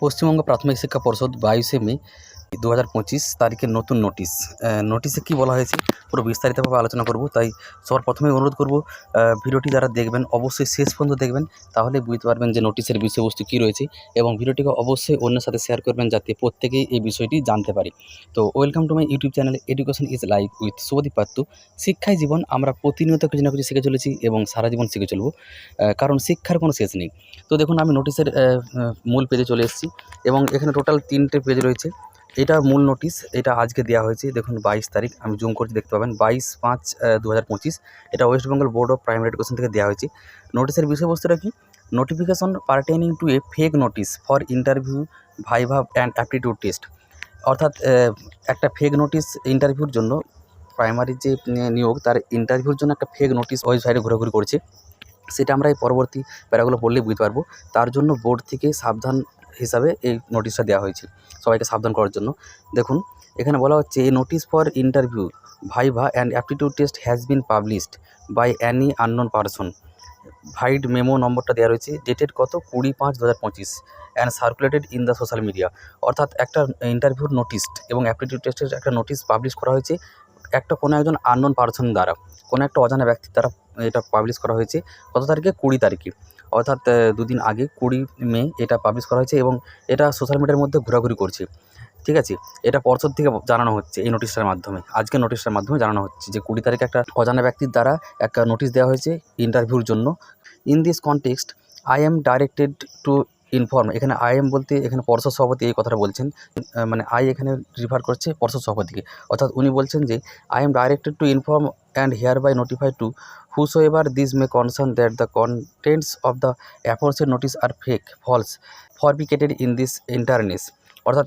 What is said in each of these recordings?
পশ্চিমবঙ্গ প্রাথমিক শিক্ষা পর্ষদ বাইশে মে দু হাজার পঁচিশ তারিখের নতুন নোটিশ নোটিশে কী বলা হয়েছে পুরো বিস্তারিতভাবে আলোচনা করব, তাই সবার প্রথমে অনুরোধ করব ভিডিওটি যারা দেখবেন অবশ্যই শেষ পর্যন্ত দেখবেন, তাহলে বুঝতে পারবেন যে নোটিশের বিষয়বস্তু কী রয়েছে এবং ভিডিওটিকে অবশ্যই অন্যের সাথে শেয়ার করবেন যাতে প্রত্যেকেই এই বিষয়টি জানতে পারে। তো welcome to my YouTube channel education is life with Shubhadip pattu শিক্ষাই জীবন, আমরা প্রতিনিয়ত কিছু না কিছু শিখে চলেছি এবং সারা জীবন শিখে চলবো কারণ শিক্ষার কোনো শেষ নেই। তো দেখুন, আমি নোটিশের মূল পেজে চলে এসেছি এবং এখানে টোটাল তিনটে পেজ রয়েছে। এটা মূল নোটিশ এটা আজকে দেওয়া হয়েছে, দেখুন বাইশ তারিখ, আমি জুম করছি, দেখতে পাবেন, বাইশ পাঁচ দু হাজার এটা West Bengal board of primary education থেকে দেওয়া হয়েছে। নোটিশের বিষয়বস্তুটা কি? Notification pertaining to a fake notice for interview viva and aptitude test অর্থাৎ একটা ফেক নোটিশ ইন্টারভিউর জন্য প্রাইমারি যে নিয়োগ, তার ইন্টারভিউর জন্য একটা ফেক নোটিশ ওয়েবসাইটে ঘোরাঘুরি করছে। সেটা আমরা এই পরবর্তী প্যারাগুলো পড়লেই বুঝতে পারব। তার জন্য বোর্ড থেকে সাবধান হিসাবে এই নোটিশটা দেওয়া হয়েছে। সবাইকে সাবধান করার জন্য। দেখুন, এখানে বলা হচ্ছে এই notice for interview viva and aptitude test has been published by any unknown person vide memo নম্বরটা দেওয়া রয়েছে ডেটেড কত? কুড়ি পাঁচ দু হাজার পঁচিশ। And circulated in the social media অর্থাৎ একটা ইন্টারভিউর নোটিশ এবং অ্যাপটিটিউড টেস্টের একটা নোটিশ পাবলিশ করা হয়েছে একটা কোনো একজন আননোন পারসন দ্বারা। কোনো একটা অজানা ব্যক্তির দ্বারা এটা পাবলিশ করা হয়েছে। কত তারিখে? কুড়ি তারিখে। অর্থাৎ দুদিন আগে কুড়ি মে এটা পাবলিশ করা হয়েছে এবং এটা সোশ্যাল মিডিয়ার মধ্যে ঘোরাঘুরি করছে। ঠিক আছে? এটা পর্ষদ থেকে জানানো হচ্ছে এই নোটিশটার মাধ্যমে। আজকে নোটিশটার মাধ্যমে জানানো হচ্ছে যে কুড়ি তারিখে একটা অজানা ব্যক্তির দ্বারা একটা নোটিশ দেওয়া হয়েছে ইন্টারভিউর জন্য। In this context I am directed to inform এখানে আই এম বলতে, এখানে পর্ষদ সভাপতি এই কথাটা বলছেন মানে আই এখানে রিফার করছে পর্ষদ সভাপতিকে। অর্থাৎ উনি বলছেন যে I am directed to inform and hereby notify to whosoever this may concern that the contents of the aforesaid notice are fake false fabricated in this instance অর্থাৎ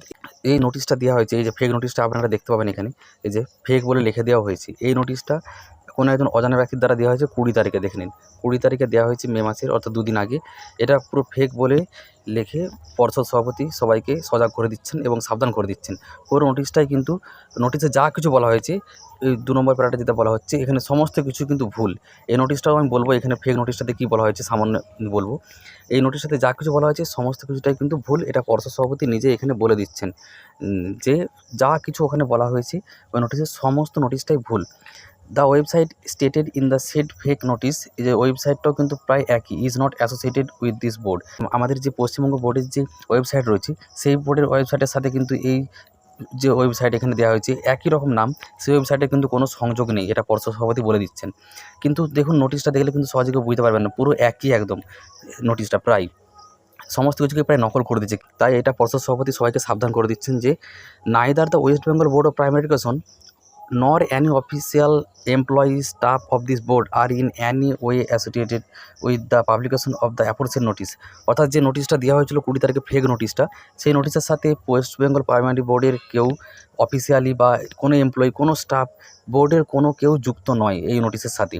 এই নোটিশটা দেওয়া হয়েছে, এই যে ফেক নোটিশটা আপনারা দেখতে পাবেন এখানে, এই যে ফেক বলে লিখে দেওয়া হয়েছে, এই নোটিশটা কোনো একজন অজানা ব্যক্তির দ্বারা দেওয়া হয়েছে, কুড়ি তারিখে দেখে নিন। কুড়ি তারিখে দেওয়া হয়েছে মে মাসের, অর্থাৎ দুদিন আগে। এটা পুরো ফেক বলে লিখে পর্ষদ সভাপতি সবাইকে সজাগ করে দিচ্ছেন এবং সাবধান করে দিচ্ছেন। পুরো নোটিশটাই কিন্তু নোটিশে যা কিছু বলা হয়েছে, এই দু নম্বর প্যারাটা যেটা বলা হচ্ছে, এখানে সমস্ত কিছু কিন্তু ভুল। এই নোটিশটাও আমি বলব, এখানে ফেক নোটিশটাতে কী বলা হয়েছে সামান্য বলব। এই নোটিশটাতে যা কিছু বলা হয়েছে, সমস্ত কিছুটাই কিন্তু ভুল। এটা পর্ষদ সভাপতি নিজে এখানে বলে দিচ্ছেন যে যা কিছু ওখানে বলা হয়েছে, ওই নোটিশের সমস্ত নোটিশটাই ভুল। The website stated in the said fake notice যে ওয়েবসাইটটাও কিন্তু প্রায় একই is not associated with this board আমাদের যে পশ্চিমবঙ্গ বোর্ডের যে ওয়েবসাইট রয়েছে, সেই বোর্ডের ওয়েবসাইটের সাথে কিন্তু এই যে ওয়েবসাইট এখানে দেওয়া হয়েছে, একই রকম নাম, সেই ওয়েবসাইটে কিন্তু কোনো সংযোগ নেই, এটা পর্ষদ সভাপতি বলে দিচ্ছেন। কিন্তু দেখুন নোটিশটা দেখলে কিন্তু সহজে কেউ বুঝতে পারবেন না, পুরো একই একদম নোটিশটা প্রায়। সমস্ত কিছুকে প্রায় নকল করে দিচ্ছে, তাই এটা পর্ষদ সভাপতি সবাইকে সাবধান করে দিচ্ছেন যে neither the West Bengal board of primary education nor any official employee staff of this board are in any way associated with the publication of the aforesaid notice অর্থাৎ যে নোটিশটা দেওয়া হয়েছিল কুড়ি তারিখে ফেক নোটিশটা সেই নোটিশের সাথে ওয়েস্ট বেঙ্গল প্রাইমারি বোর্ডের কেউ অফিসিয়ালি বা কোনো এমপ্লয়ি কোনো স্টাফ বোর্ডের কোনো কেউ যুক্ত নয় এই নোটিশের সাথে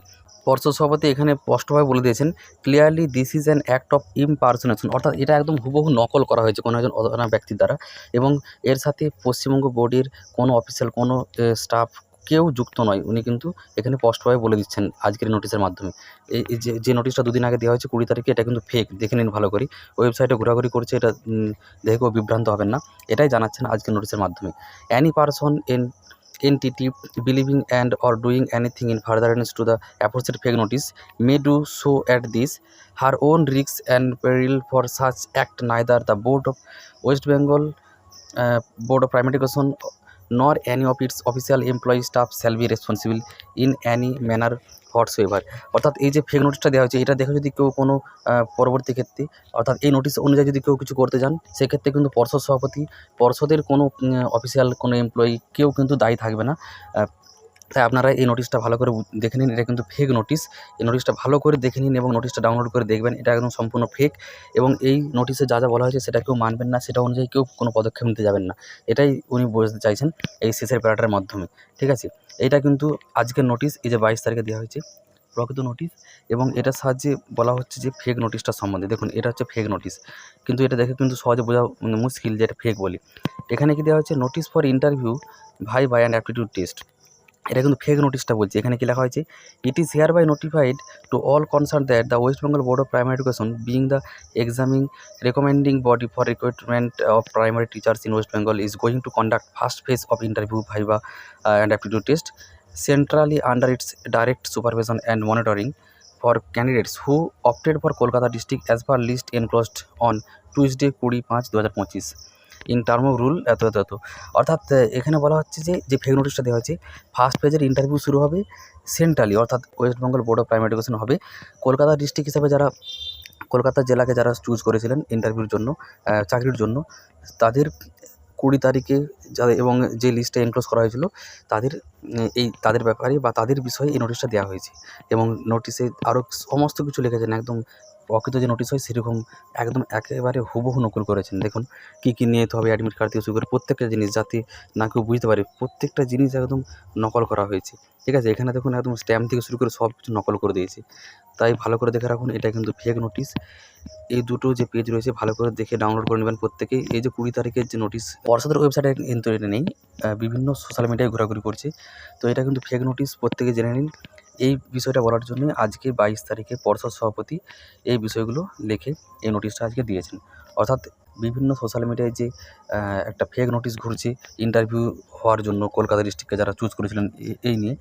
পর্ষদ সভাপতি এখানে স্পষ্টভাবে বলে দিয়েছেন clearly this is an act of impersonation অর্থাৎ এটা একদম হুবহু নকল করা হয়েছে কোনো একজন অজানা ব্যক্তির দ্বারা এবং এর সাথে পশ্চিমবঙ্গ বোর্ডের কোনো অফিসিয়াল কোনো স্টাফ কেউ যুক্ত নয়। উনি কিন্তু এখানে স্পষ্টভাবে বলে দিচ্ছেন আজকের নোটিশের মাধ্যমে। এই যে যে নোটিশটা দুদিন আগে দেওয়া হয়েছে কুড়ি তারিখে, এটা কিন্তু ফেক দেখে নিন ভালো করে। ওয়েবসাইটে ঘোরাঘুরি করছে এটা দেখে কেউ বিভ্রান্ত হবেন না। এটাই জানাচ্ছেন আজকের নোটিশের মাধ্যমে। Any person and entity believing and or doing anything in furtherance to the aforesaid fake notice may do so at this her own risks and peril for such act neither the board of west bengal uh, board of primary education nor any of its official employee staff shall be responsible in any manner whatsoever অর্থাৎ এই যে fake নোটিশটা দেওয়া হয়েছে, এটা দেখে যদি কেউ কোনো পরবর্তী ক্ষেত্রে, অর্থাৎ এই নোটিশ অনুযায়ী যদি কেউ কিছু করতে যান, সেক্ষেত্রে কিন্তু পর্ষদ সভাপতি, পর্ষদের কোনো অফিসিয়াল কোনো এমপ্লয়ি কেউ কিন্তু দায়ী থাকবে না। তাই আপনারা এই নোটিশটা ভালো করে দেখে নিন, এটা কিন্তু ফেক নোটিশ এই নোটিশটা ভালো করে দেখে নিন এবং নোটিশটা ডাউনলোড করে দেখবেন, এটা একদম সম্পূর্ণ ফেক এবং এই নোটিশে যা যা বলা হয়েছে সেটা কেউ মানবেন না, সেটা অনুযায়ী কেউ কোনো পদক্ষেপ নিতে যাবেন না। এটাই উনি বুঝতে চাইছেন এই শেষের প্যারাটার মাধ্যমে, ঠিক আছে? এটা কিন্তু আজকের নোটিশ এই যে বাইশ তারিখে দেওয়া হয়েছে, প্রকৃত নোটিশ এবং এটার সাহায্যে বলা হচ্ছে যে ফেক নোটিশটার সম্বন্ধে। দেখুন, এটা হচ্ছে ফেক নোটিশ কিন্তু এটা দেখে কিন্তু সহজে বোঝা মানে মুশকিল যে এটা ফেক বলি। এখানে কি দেওয়া হচ্ছে notice for interview viva and aptitude test এটা কিন্তু ফেক নোটিশটা বলছে। এখানে কি লেখা হয়েছে? It is hereby notified to all concern that the West Bengal board of primary education being the examining recommending body for recruitment of primary teachers in West Bengal is going to conduct first phase of interview viva and aptitude test centrally under its direct supervision and monitoring for candidates who opted for Kolkata district as per list enclosed on Tuesday কুড়ি পাঁচ দু হাজার পঁচিশ in term of rule এত এত এত। অর্থাৎ এখানে বলা হচ্ছে যে যে ফেক নোটিশটা দেওয়া হয়েছে ফার্স্ট পেজের ইন্টারভিউ শুরু হবে সেন্ট্রালি অর্থাৎ West Bengal board of primary education হবে। কলকাতা ডিস্ট্রিক্ট হিসাবে যারা, কলকাতা জেলাকে যারা চুজ করেছিলেন ইন্টারভিউর জন্য চাকরির জন্য, তাদের কুড়ি তারিখে যাদের এবং যে লিস্টে এনক্লোজ করা হয়েছিল, তাদের এই, তাদের ব্যাপারে বা তাদের বিষয়ে এই নোটিশটা দেওয়া হয়েছে। এবং নোটিশে আরও সমস্ত কিছু লিখেছেন, একদম প্রকৃত যে নোটিশ হয়, সেরকম একদম একেবারে হুবহু নকল করেছেন। দেখুন, কী কী নিয়ে যেতে হবে অ্যাডমিট কার্ড থেকে শুরু করে প্রত্যেকটা জিনিস, যাতে না কেউ বুঝতে পারে, প্রত্যেকটা জিনিস একদম নকল করা হয়েছে। ঠিক আছে, এখানে দেখুন একদম স্ট্যাম্প থেকে শুরু করে সব কিছু নকল করে দিয়েছে। তাই ভালো করে দেখে রাখুন, এটা কিন্তু ফেক নোটিশ এই দুটো যে পেজ রয়েছে, ভালো করে দেখে ডাউনলোড করে নেবেন প্রত্যেকেই। এই যে কুড়ি তারিখের যে নোটিশ পর্ষদের ওয়েবসাইটে কিন্তু এটা নেই। বিভিন্ন সোশ্যাল মিডিয়ায় ঘোরাঘুরি করছে। তো এটা কিন্তু ফেক নোটিশ প্রত্যেকে জেনে নিন। এই বিষয়টা বলার জন্য আজকে বাইশ তারিখে পর্ষদ সভাপতি এই বিষয়গুলো লিখে এই নোটিশটা আজকে দিয়েছেন। অর্থাৎ বিভিন্ন সোশ্যাল মিডিয়ায় যে একটা ফেক নোটিশ ঘুরছে ইন্টারভিউ হওয়ার জন্য কলকাতা ডিস্ট্রিক্টকে যারা চুজ করেছিলেন এই নিয়ে,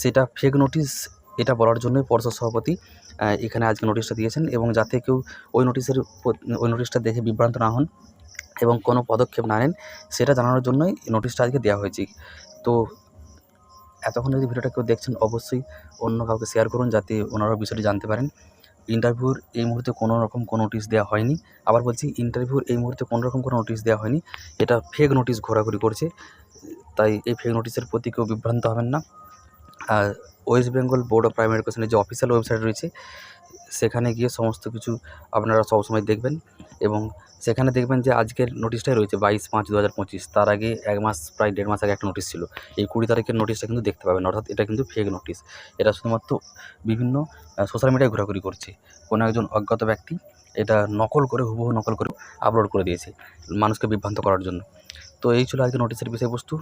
সেটা ফেক নোটিশ এটা বলার জন্যই পর্ষদ সভাপতি এখানে আজকে নোটিশটা দিয়েছেন এবং যাতে কেউ ওই নোটিশের ওই নোটিশটা দেখে বিভ্রান্ত না হন এবং কোনো পদক্ষেপ না নেন, সেটা জানানোর জন্যই নোটিশটা আজকে দেওয়া হয়েছে। তো এতক্ষণ যদি ভিডিওটা কেউ দেখছেন, অবশ্যই অন্য কাউকে শেয়ার করুন যাতে ওনারা বিষয়টি জানতে পারেন। ইন্টারভিউর এই মুহূর্তে কোনো রকম কোনো নোটিশ দেওয়া হয়নি। আবার বলছি ইন্টারভিউর এই মুহূর্তে কোনো রকম কোনো নোটিশ দেওয়া হয়নি। এটা ফেক নোটিশ ঘোরাঘুরি করছে। তাই এই ফেক নোটিশের প্রতি কেউ বিভ্রান্ত হবেন না। আর West Bengal board of primary এডুকেশনের যে অফিসিয়াল ওয়েবসাইট রয়েছে সেখানে গিয়ে সমস্ত কিছু আপনারা সবসময় দেখবেন এবং সেখানে দেখবেন যে আজকের নোটিশটাই রয়েছে বাইশ পাঁচ দু হাজার পঁচিশ। তার আগে এক মাস, প্রায় দেড় মাস আগে একটা নোটিশ ছিল। এই কুড়ি তারিখের নোটিশটা কিন্তু দেখতে পাবেন। অর্থাৎ এটা কিন্তু ফেক নোটিশ এটা শুধুমাত্র বিভিন্ন সোশ্যাল মিডিয়ায় ঘোরাঘুরি করছে। কোনো একজন অজ্ঞাত ব্যক্তি এটা নকল করে, হুবহু নকল করে আপলোড করে দিয়েছে মানুষকে বিভ্রান্ত করার জন্য। তো এই ছিল আজকে নোটিশের বিষয়বস্তু।